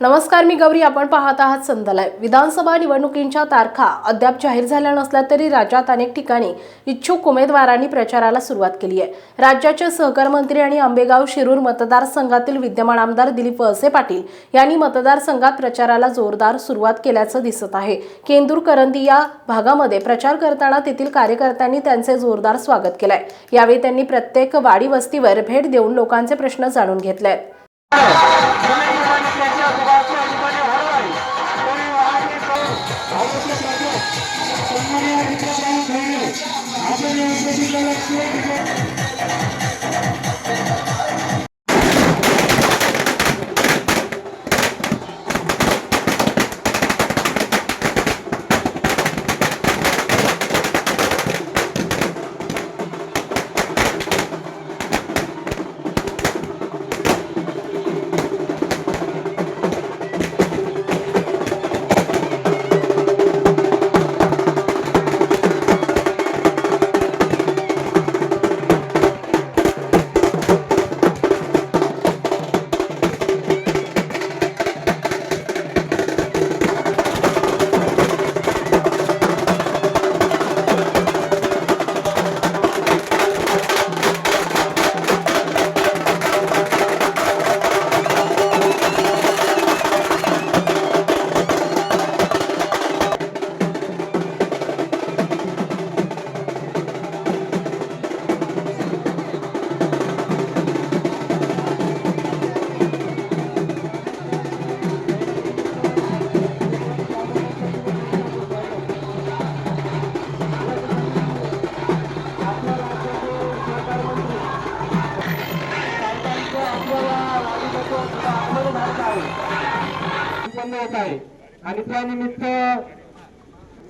नमस्कार मी गौरी. आपण पाहत आहात संदलाय विधानसभा निवडणुकींच्या तारखा अद्याप जाहीर झाल्या नसल्या तरी राज्यात अनेक ठिकाणी इच्छुक उमेदवारांनी प्रचाराला सुरुवात केली आहे. राज्याचे सहकार मंत्री आणि आंबेगाव शिरूर मतदारसंघातील विद्यमान आमदार दिलीप वळसे पाटील यांनी मतदारसंघात प्रचाराला जोरदार सुरुवात केल्याचं दिसत आहे. केंदूर करंदी या भागामध्ये प्रचार करताना तेथील कार्यकर्त्यांनी त्यांचे जोरदार स्वागत केलंय. यावेळी त्यांनी प्रत्येक वाडी वस्तीवर भेट देऊन लोकांचे प्रश्न जाणून घेतले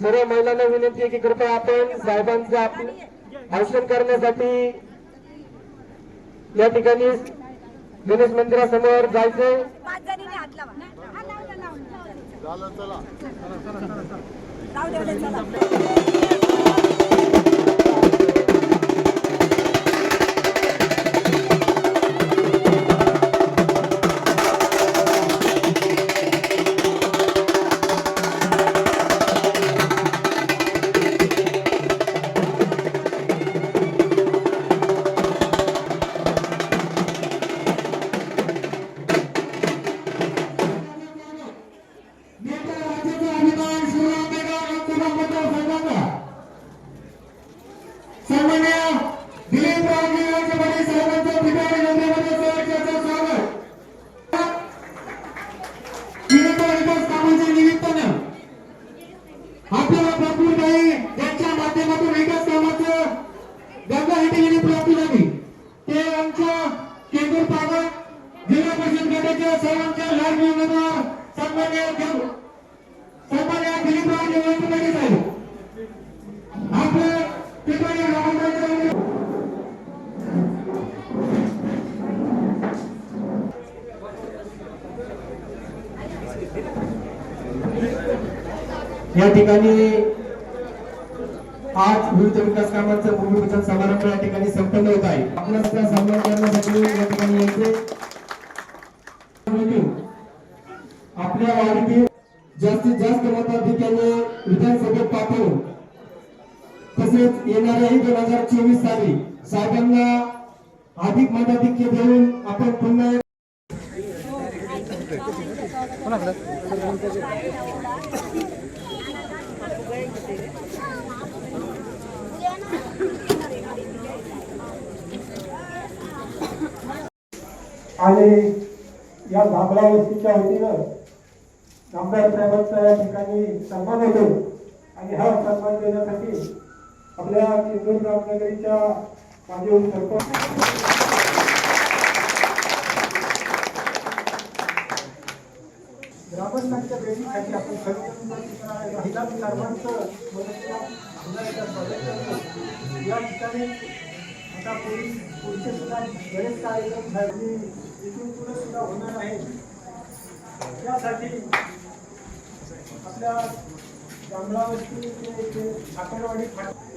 सर्व महिलांना विनंती आहे की कृपया आपण साहेबांचं आपलं भाषण करण्यासाठी या ठिकाणी गणेश मंदिरासमोर जायचंय. दे, चला. या ठिकाणी आज विविध विकास कामांचं भूमिपूजन समारंभ या ठिकाणी संपन्न होत आहे. आपणास त्या सामना करण्यासाठी या ठिकाणी यायचे. आपल्या वाढीतील जास्तीत जास्त मताधिक्याने विधानसभेत पाठवून तसेच येणाऱ्याही दोन हजार चोवीस साली साहेबांना अधिक मताधिक्य देऊन आपण पुन्हा एक आणि या भांबला वस्तीच्या वतीनं आमदार साहेबांचा या ठिकाणी सन्मान होतो. आणि हा सन्मान देण्यासाठी आपल्या इंदूर रामनगरीच्या माझे सरपंच आपण सर्वांचं या ठिकाणी आता पोलीस पुढचे सुद्धा बरेच कार्यक्रम झाले इथून पुढे सुद्धा होणार आहे. त्यासाठी आपल्या ते साखरवाडी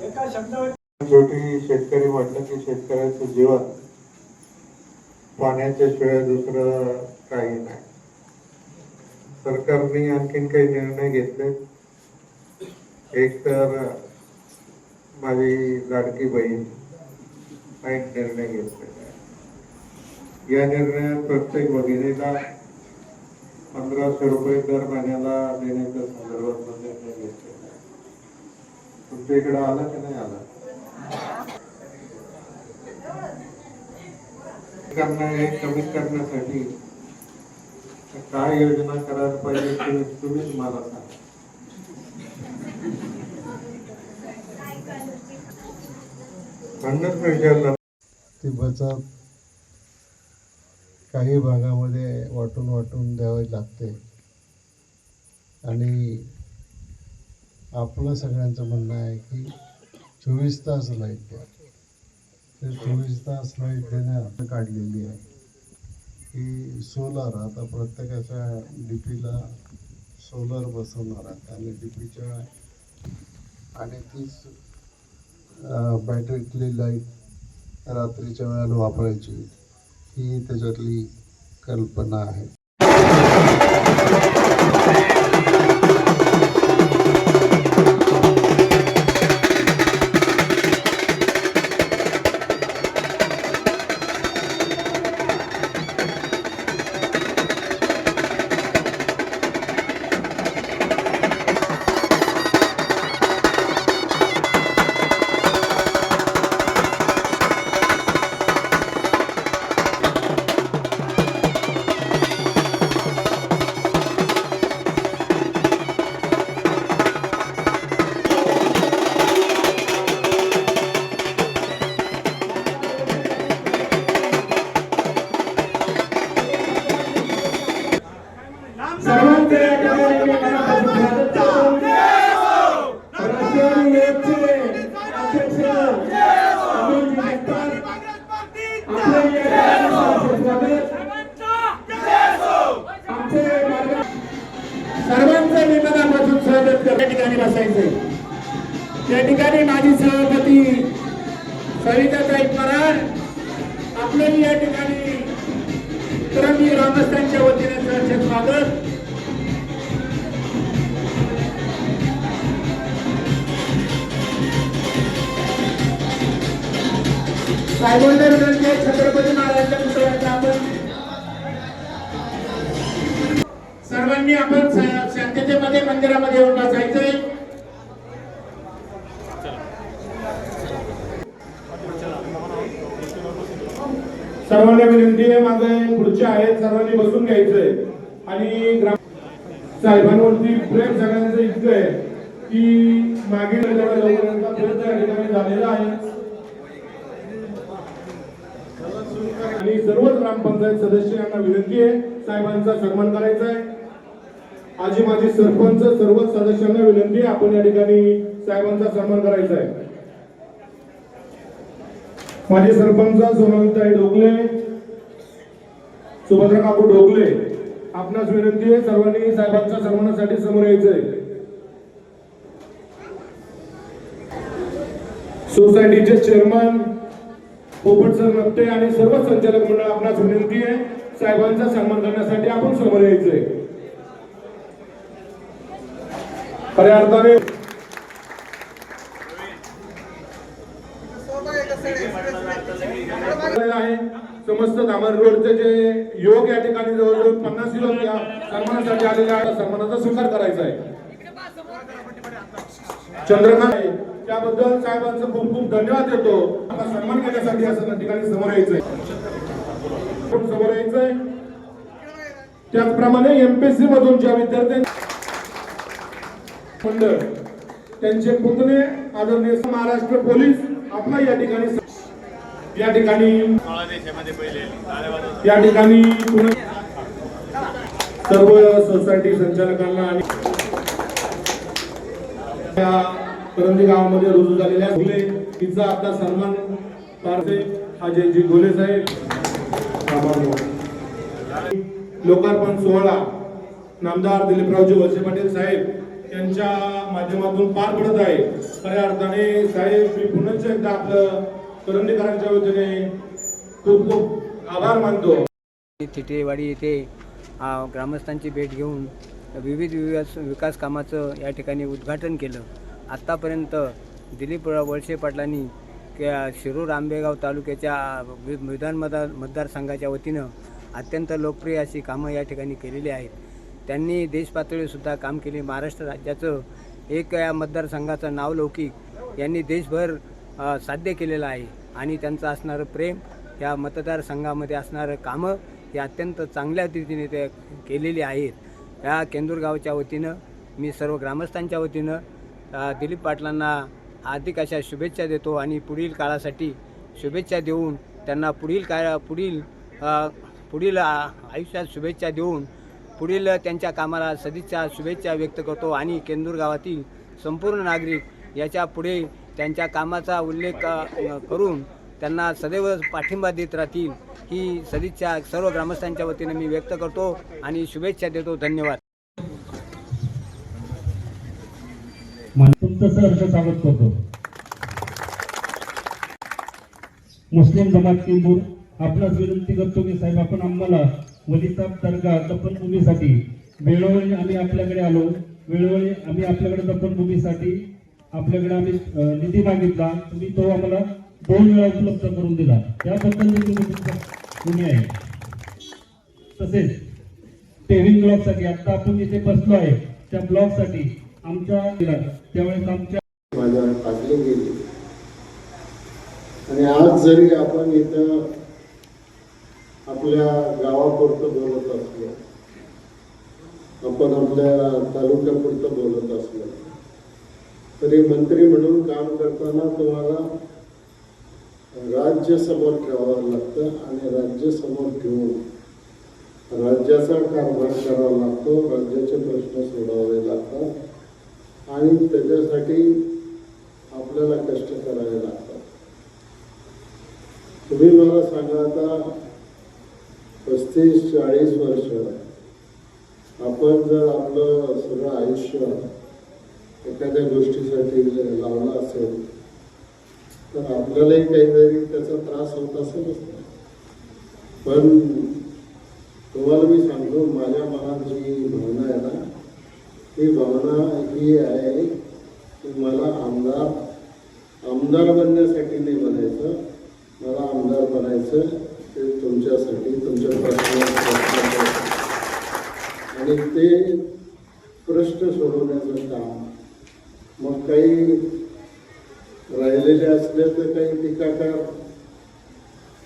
एका शब्दावर शेवटी शेतकरी म्हटलं की शेतकऱ्याचं जीवन पाण्याच्या शिवाय दुसरं काही नाही. सरकारने आणखीन काही निर्णय घेतले. एक तर माझी लाडकी बहीण हा एक निर्णय घेतलेला आहे. या निर्णयात प्रत्येक भगिनीला पंधराशे रुपये दर महिन्याला देण्याच्या संदर्भात निर्णय घेतलेला आहे. तुमच्या इकडे आला की नाही आला? हे कमी करण्यासाठी काय योजना करायला पाहिजे तुम्ही तुम्हीच मला सांगा ती बचत काही भागामध्ये वाटून वाटून द्यावी लागते. आणि आपलं सगळ्यांचं म्हणणं आहे की चोवीस तास लाइट द्या. ते चोवीस तास लाइट देण्यात काढलेली आहे. की सोलार आता प्रत्येकाच्या डी पीला सोलर बसवणार आहेत. आणि डी पीच्या आणि तीच बॅटरीतली लाइट रात्रीच्या वेळेला वापरायची. ही त्याच्यातली कल्पना आहे. या ठिकाणी माझी सभापती सविताताई पराड आपलं या ठिकाणी तरंगी ग्रामस्थांच्या वतीने सहर्ष स्वागत. सायबंदर विनंती छत्रपती महाराजांच्या पुतळ्याचा आपण सर्वांनी आपण शांततेमध्ये मंदिरामध्ये येऊन बसायचंय. सर्वांना विनंती आहे माझे खुर्च्या आहेत सर्वांनी बसून घ्यायचंय. आणि ग्राम साहेबांवरती प्रेम सगळ्यांचं इतकं आहे की मागील प्रयत्न या ठिकाणी झालेला आहे आणि सर्वच ग्रामपंचायत सदस्य यांना विनंती आहे साहेबांचा सन्मान करायचा आहे. आजी माझी सरपंच सर्वच सदस्यांना विनंती आहे आपण या ठिकाणी साहेबांचा सन्मान करायचा आहे. माझे सरपंच सोनलताई ढोकले सुभद्रा काकू ढोकले आपणास विनंती आहे सर्वांनी साहेबांच्या सन्मानासाठी समोर यायचंय. सोसायटीचे चेअरमन पोपट सर नकटे आणि सर्व संचालक मंडळ आपणास विनंती आहे साहेबांचा सन्मान करण्यासाठी आपण समोर यायचंय. खऱ्या अर्थाने आहे समस्त दामर रोडचे जे युवक या ठिकाणी जवळजवळ पन्नास युवक या सन्मानासाठी आलेले आहेत. सन्मानाचा स्वीकार करायचा आहे. चंद्रकांत त्याबद्दल साहेबांचं खूप खूप धन्यवाद देतो. आता सन्मान करण्यासाठी असं ठिकाणी समोर यायचंय. समोर यायचंय? त्याचप्रमाणे एमपीएससी मधून ज्या विद्यार्थ्यांनी मंडळ त्यांचे पुतणे आदरणीय महाराष्ट्र पोलीस आपला या ठिकाणी या ठिकाणी या ठिकाणी सर्व सोसायटी संचालकांना आणि करंदी गावामध्ये रुजू झालेल्या घोले तिचा आता सन्मान पारसे अजयजी घोले साहेब लोकार्पण सोहळा नामदार दिलीपरावजी वळसे पाटील साहेब यांच्या माध्यमातून पार पडत आहे. खऱ्या अर्थाने साहेब मी पुन्हा एकदा आपलं करंदीकरांच्या वतीने खूप खूप आभार मानतो. थिटेवाडी येथे ग्रामस्थांची भेट घेऊन विविध विकास विकास कामाचं या ठिकाणी उद्घाटन केलं. आत्तापर्यंत दिलीप वळसे पाटलांनी त्या शिरूर आंबेगाव तालुक्याच्या विधान मतदार मतदारसंघाच्या वतीनं अत्यंत लोकप्रिय अशी कामं या ठिकाणी केलेली आहेत. त्यांनी देशपातळीसुद्धा काम केले. महाराष्ट्र राज्याचं एक या मतदारसंघाचं नाव लौकिक यांनी देशभर साध्य केलेलं आहे. आणि त्यांचं असणारं प्रेम या मतदारसंघामध्ये असणारं कामं हे अत्यंत चांगल्या रीतीने ते केलेली आहेत. या केंदूरगावच्या वतीनं मी सर्व ग्रामस्थांच्या वतीनं दिलीप पाटलांना हार्दिक अशा शुभेच्छा देतो आणि पुढील काळासाठी शुभेच्छा देऊन त्यांना पुढील काळ पुढील पुढील आयुष्यात शुभेच्छा देऊन पुढील त्यांच्या कामाला सदिच्छा शुभेच्छा व्यक्त करतो आणि केंदूर गावातील संपूर्ण नागरिक याच्यापुढे त्यांच्या कामाचा उल्लेख करून त्यांना सदैव पाठिंबा देत राहतील ही सदिच्छा सर्व ग्रामस्थांच्या वतीने मी व्यक्त करतो आणि शुभेच्छा देतो. धन्यवाद. तुमचं सहर्ष स्वागत करतो. मुस्लिम जमात केंदूर आपणास विनंती करतो की साहेब आपण आम्हाला वलिसाब दर्गा दफनभूमीसाठी वेळोवेळी आम्ही आपल्याकडे आलो. वेळोवेळी आम्ही आपल्याकडे दफनभूमीसाठी आपल्याकडे आम्ही निधी मागितला. तुम्ही तो आम्हाला दोन वेळा उपलब्ध करून दिला. त्याबद्दल तुम्ही आहे. तसेच टेव्हिंग ब्लॉकसाठी आता आपण जिथे बसलो आहे त्या ब्लॉकसाठी आमच्या त्यावेळेस आमच्या माझ्या गेली. आणि आज जरी आपण इथं आपल्या गावापुरतं बोलत असलो आपण आपल्या तालुक्यापुरतं बोलत असलो तरी मंत्री म्हणून काम करताना तुम्हाला राज्य समोर ठेवावं लागतं आणि राज्य समोर ठेवून राज्याचा कारभार करावा लागतो राज्याचे प्रश्न सोडवावे लागतात आणि त्याच्यासाठी आपल्याला कष्ट करावे लागतात. तुम्ही मला सांगा आता पस्तीस चाळीस वर्ष आपण जर आपलं सगळं आयुष्य एखाद्या गोष्टीसाठी लावला लावलं असेल तर आपल्यालाही काहीतरी त्याचा त्रास होत असेलच ना. पण तुम्हाला मी सांगतो माझ्या मनात जी भावना आहे ना ती भावना ही आहे की मला आमदार आमदार बनण्यासाठी नाही बनायचं मला आमदार बनायचं ते तुमच्यासाठी तुमच्या प्रश्नावर आणि ते प्रश्न सोडवण्याचं काम मग काही राहिलेले असले तर काही टीकाकार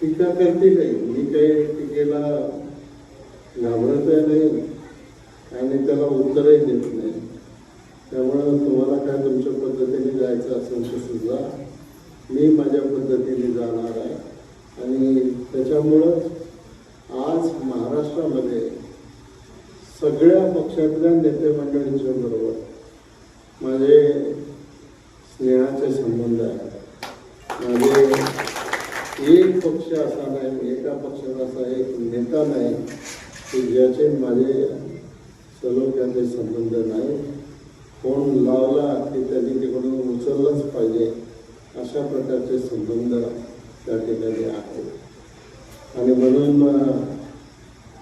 टीका करते काही. मी काही टीकेला घाबरतही नाही आणि त्याला उत्तरही देत नाही. त्यामुळं तुम्हाला काय तुमच्या पद्धतीने जायचं असेल तर सुद्धा मी माझ्या पद्धतीने जाणार आहे. आणि त्याच्यामुळं आज महाराष्ट्रामध्ये सगळ्या पक्षातल्या नेते मंडळींच्या बरोबर माझे स्नेहाचे संबंध आहेत. माझे एक पक्ष असा नाही एका पक्षाचा असा एक नेता नाही की ज्याचे माझे सलोख्याचे संबंध नाही. कोण लावला की त्यांनी तिकडून उचललंच पाहिजे अशा प्रकारचे संबंध त्या ठिकाणी आहेत. आणि म्हणून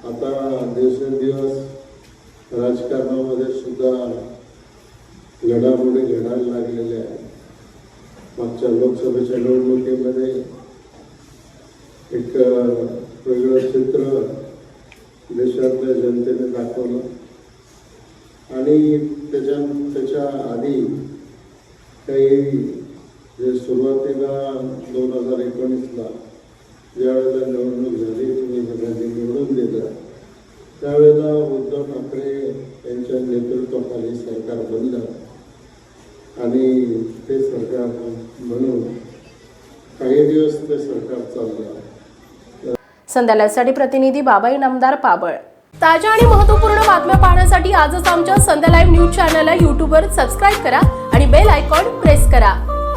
आता दिवसेंदिवस राजकारणामध्ये सुद्धा घडामोडी घडायला लागलेल्या आहेत मागच्या लोकसभेच्या निवडणुकीमध्ये एक वेगळं चित्र देशातल्या जनतेने दाखवलं. आणि त्याच्या त्याच्या आधी काही जे सुरुवातीला दोन हजार एकोणीसला ज्यावेळेला निवडणूक झाली तुम्ही सगळ्यांनी निवडून दिलं. त्यावेळेला उद्धव ठाकरे यांच्या नेतृत्वाखाली सरकार बनलं. आणि ते सरकार म्हणून काही दिवस ते सरकार चाललं संध्याकाळसाठी प्रतिनिधी बाबाई नामदार पाबळ. ताज्या आणि महत्त्वपूर्ण बातम्या पाहण्यासाठी आजच आमच्या संध्या लाईव्ह न्यूज चॅनलला यूट्यूबवर सबस्क्राईब करा आणि बेल आयकॉन प्रेस करा.